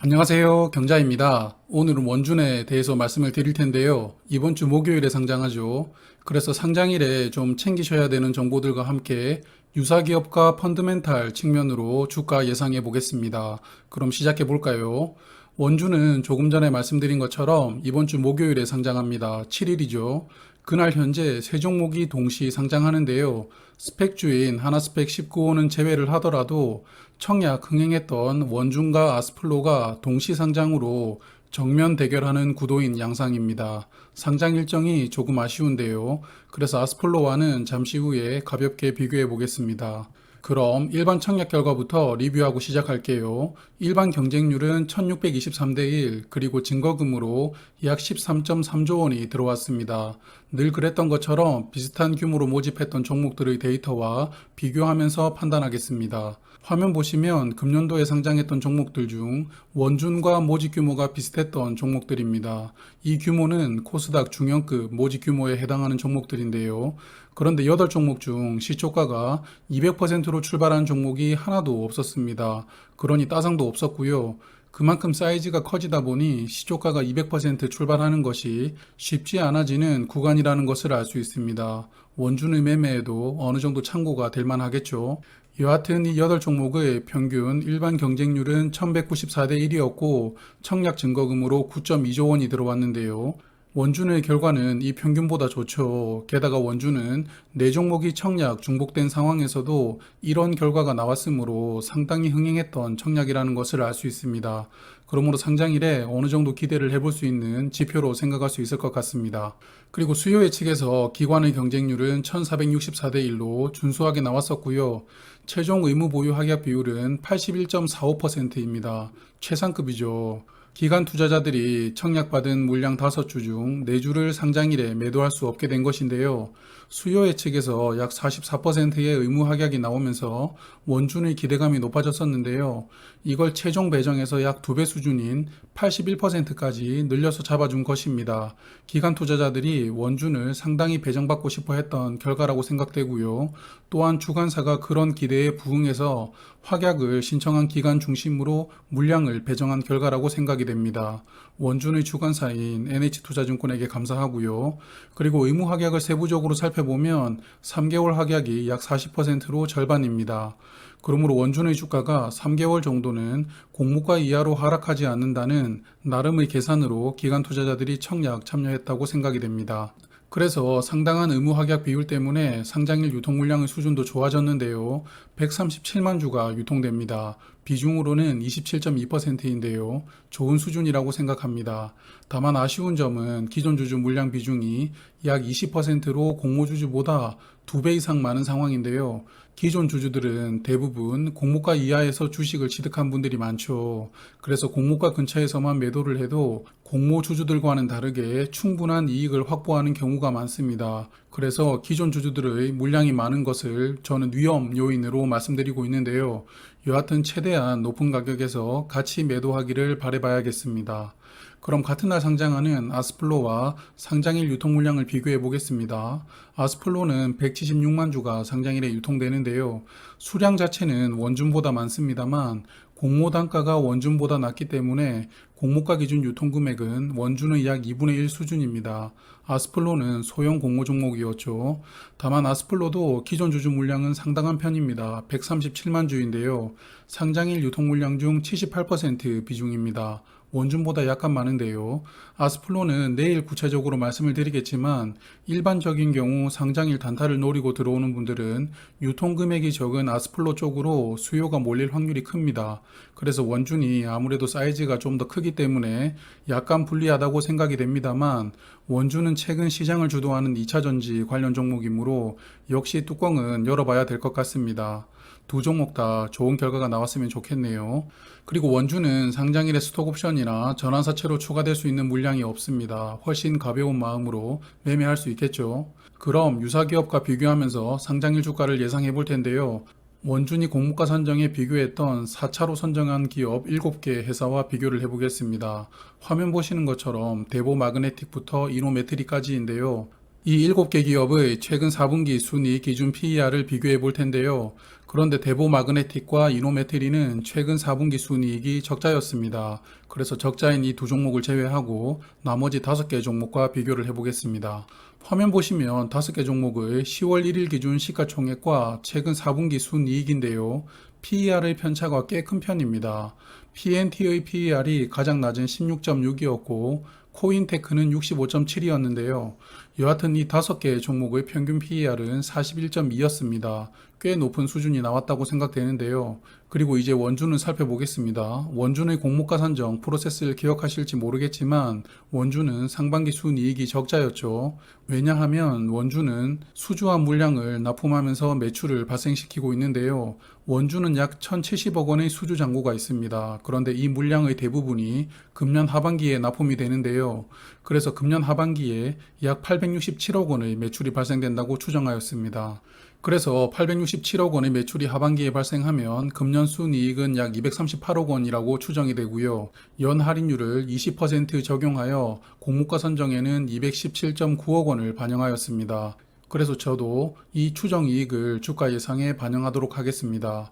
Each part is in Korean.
안녕하세요. 경자입니다. 오늘은 원준에 대해서 말씀을 드릴 텐데요. 이번 주 목요일에 상장하죠. 그래서 상장일에 좀 챙기셔야 되는 정보들과 함께 유사기업과 펀드멘탈 측면으로 주가 예상해 보겠습니다. 그럼 시작해 볼까요? 원주는 조금 전에 말씀드린 것처럼 이번 주 목요일에 상장합니다. 7일이죠. 그날 현재 세 종목이 동시 상장하는데요. 스펙주인 하나스펙 19호는 제외를 하더라도 청약 흥행했던 원준과 아스플로가 동시 상장으로 정면 대결하는 구도인 양상입니다. 상장 일정이 조금 아쉬운데요. 그래서 아스플로와는 잠시 후에 가볍게 비교해 보겠습니다. 그럼 일반 청약 결과부터 리뷰하고 시작할게요. 일반 경쟁률은 1623대 1, 그리고 증거금으로 약 13.3조 원이 들어왔습니다. 늘 그랬던 것처럼 비슷한 규모로 모집했던 종목들의 데이터와 비교하면서 판단하겠습니다. 화면 보시면 금년도에 상장했던 종목들 중 원준과 모집 규모가 비슷했던 종목들입니다. 이 규모는 코스닥 중형급 모집 규모에 해당하는 종목들인데요. 그런데 8종목 중 시초가가 200%로 출발한 종목이 하나도 없었습니다. 그러니 따상도 없었고요. 그만큼 사이즈가 커지다 보니 시초가가 200% 출발하는 것이 쉽지 않아지는 구간이라는 것을 알 수 있습니다. 원준의 매매에도 어느 정도 참고가 될 만하겠죠. 여하튼 이 8종목의 평균 일반 경쟁률은 1194대 1이었고 청약 증거금으로 9.2조 원이 들어왔는데요. 원준의 결과는 이 평균보다 좋죠. 게다가 원준은 네 종목이 청약 중복된 상황에서도 이런 결과가 나왔으므로 상당히 흥행했던 청약이라는 것을 알 수 있습니다. 그러므로 상장일에 어느 정도 기대를 해볼 수 있는 지표로 생각할 수 있을 것 같습니다. 그리고 수요 예측에서 기관의 경쟁률은 1464대 1로 준수하게 나왔었고요. 최종 의무 보유 확약 비율은 81.45%입니다. 최상급이죠. 기관 투자자들이 청약받은 물량 5주 중 4주를 상장일에 매도할 수 없게 된 것인데요. 수요 예측에서 약 44%의 의무 확약이 나오면서 원준의 기대감이 높아졌었는데요. 이걸 최종 배정해서 약 2배 수준인 81%까지 늘려서 잡아준 것입니다. 기관 투자자들이 원준을 상당히 배정받고 싶어 했던 결과라고 생각되고요. 또한 주관사가 그런 기대에 부응해서 확약을 신청한 기관 중심으로 물량을 배정한 결과라고 생각이 됩니다. 원준의 주관사인 NH투자증권에게 감사하고요. 그리고 의무 확약을 세부적으로 살펴보면 3개월 확약이 약 40%로 절반입니다. 그러므로 원준의 주가가 3개월 정도는 공모가 이하로 하락하지 않는다는 나름의 계산으로 기관 투자자들이 청약 참여했다고 생각이 됩니다. 그래서 상당한 의무 확약 비율 때문에 상장일 유통 물량의 수준도 좋아졌는데요. 137만 주가 유통됩니다. 비중으로는 27.2%인데요. 좋은 수준이라고 생각합니다. 다만 아쉬운 점은 기존 주주 물량 비중이 약 20%로 공모주주보다 2배 이상 많은 상황인데요. 기존 주주들은 대부분 공모가 이하에서 주식을 취득한 분들이 많죠. 그래서 공모가 근처에서만 매도를 해도 공모 주주들과는 다르게 충분한 이익을 확보하는 경우가 많습니다. 그래서 기존 주주들의 물량이 많은 것을 저는 위험 요인으로 말씀드리고 있는데요. 여하튼 최대한 높은 가격에서 같이 매도하기를 바라봐야겠습니다. 그럼 같은 날 상장하는 아스플로와 상장일 유통 물량을 비교해 보겠습니다. 아스플로는 176만 주가 상장일에 유통되는데요. 수량 자체는 원준보다 많습니다만 공모 단가가 원준보다 낮기 때문에 공모가 기준 유통 금액은 원준의 약 2분의 1 수준입니다. 아스플로는 소형 공모 종목이었죠. 다만 아스플로도 기존 주주 물량은 상당한 편입니다. 137만 주인데요. 상장일 유통 물량 중 78% 비중입니다. 원준보다 약간 많은데요. 아스플로는 내일 구체적으로 말씀을 드리겠지만 일반적인 경우 상장일 단타를 노리고 들어오는 분들은 유통금액이 적은 아스플로 쪽으로 수요가 몰릴 확률이 큽니다. 그래서 원준이 아무래도 사이즈가 좀 더 크기 때문에 약간 불리하다고 생각이 됩니다만 원준은 최근 시장을 주도하는 2차전지 관련 종목이므로 역시 뚜껑은 열어봐야 될 것 같습니다. 두 종목 다 좋은 결과가 나왔으면 좋겠네요. 그리고 원주는 상장일에 스톡 옵션이나 전환사채로 추가될 수 있는 물량이 없습니다. 훨씬 가벼운 마음으로 매매할 수 있겠죠. 그럼 유사기업과 비교하면서 상장일 주가를 예상해 볼 텐데요. 원준이 공모가 선정에 비교했던 4차로 선정한 기업 7개 회사와 비교를 해보겠습니다. 화면 보시는 것처럼 대보 마그네틱부터 이노메트리까지인데요. 이 7개 기업의 최근 4분기 순이익 기준 PER을 비교해 볼 텐데요. 그런데 대보 마그네틱과 이노메트리는 최근 4분기 순이익이 적자였습니다. 그래서 적자인 이 두 종목을 제외하고 나머지 5개 종목과 비교를 해보겠습니다. 화면 보시면 5개 종목의 10월 1일 기준 시가총액과 최근 4분기 순이익인데요. PER의 편차가 꽤 큰 편입니다. PNT의 PER이 가장 낮은 16.6이었고 코인테크는 65.7이었는데요. 여하튼 이 다섯 개의 종목의 평균 PER은 41.2였습니다. 꽤 높은 수준이 나왔다고 생각되는데요. 그리고 이제 원주는 살펴보겠습니다. 원주의 공모가 산정 프로세스를 기억하실지 모르겠지만 원주는 상반기 순이익이 적자였죠. 왜냐하면 원주는 수주한 물량을 납품하면서 매출을 발생시키고 있는데요. 원주는 약 1,070억 원의 수주 잔고가 있습니다. 그런데 이 물량의 대부분이 금년 하반기에 납품이 되는데요. 그래서 금년 하반기에 약 867억 원의 매출이 발생된다고 추정하였습니다. 그래서 867억 원의 매출이 하반기에 발생하면 금년 순이익은 약 238억 원이라고 추정이 되고요. 연 할인율을 20% 적용하여 공모가 선정에는 217.9억 원을 반영하였습니다. 그래서 저도 이 추정 이익을 주가 예상에 반영하도록 하겠습니다.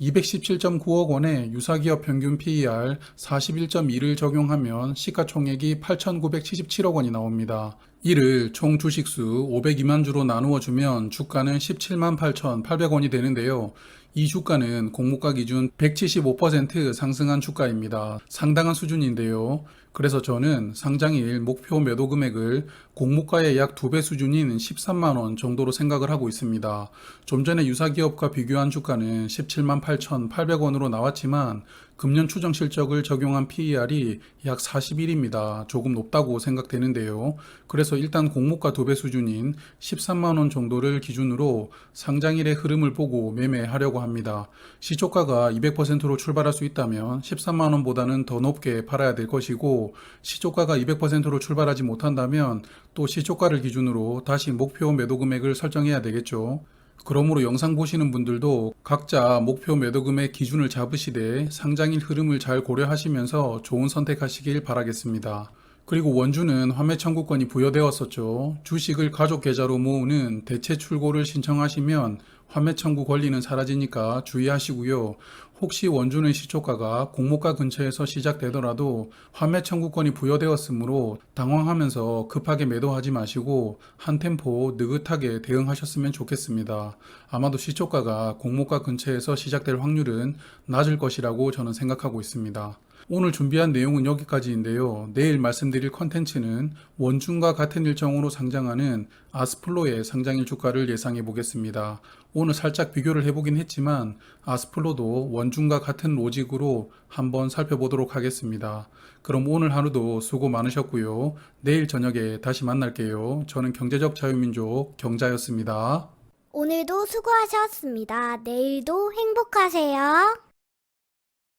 217.9억 원의 유사기업 평균 PER 41.2를 적용하면 시가총액이 8,977억 원이 나옵니다. 이를 총 주식수 502만 주로 나누어 주면 주가는 17만 8,800원이 되는데요. 이 주가는 공모가 기준 175% 상승한 주가입니다. 상당한 수준인데요. 그래서 저는 상장일 목표 매도 금액을 공모가의 약두배 수준인 13만 원 정도로 생각을 하고 있습니다. 좀 전에 유사기업과 비교한 주가는 17만 8,800원으로 나왔지만 금년 추정 실적을 적용한 PER이 약 41입니다. 조금 높다고 생각되는데요. 그래서 일단 공모가 두 배 수준인 13만 원 정도를 기준으로 상장일의 흐름을 보고 매매하려고 합니다. 시초가가 200%로 출발할 수 있다면 13만 원보다는 더 높게 팔아야 될 것이고 시초가가 200%로 출발하지 못한다면 또 시초가를 기준으로 다시 목표 매도 금액을 설정해야 되겠죠. 그러므로 영상 보시는 분들도 각자 목표 매도 금액 기준을 잡으시되 상장일 흐름을 잘 고려하시면서 좋은 선택하시길 바라겠습니다. 그리고 원주는 환매 청구권이 부여되었었죠. 주식을 가족 계좌로 모으는 대체 출고를 신청하시면 환매 청구 권리는 사라지니까 주의하시고요. 혹시 원주의 시초가가 공모가 근처에서 시작되더라도 환매 청구권이 부여되었으므로 당황하면서 급하게 매도하지 마시고 한 템포 느긋하게 대응하셨으면 좋겠습니다. 아마도 시초가가 공모가 근처에서 시작될 확률은 낮을 것이라고 저는 생각하고 있습니다. 오늘 준비한 내용은 여기까지인데요. 내일 말씀드릴 컨텐츠는 원준과 같은 일정으로 상장하는 아스플로의 상장일 주가를 예상해 보겠습니다. 오늘 살짝 비교를 해보긴 했지만 아스플로도 원준과 같은 로직으로 한번 살펴보도록 하겠습니다. 그럼 오늘 하루도 수고 많으셨고요. 내일 저녁에 다시 만날게요. 저는 경제적 자유민족 경자였습니다. 오늘도 수고하셨습니다. 내일도 행복하세요.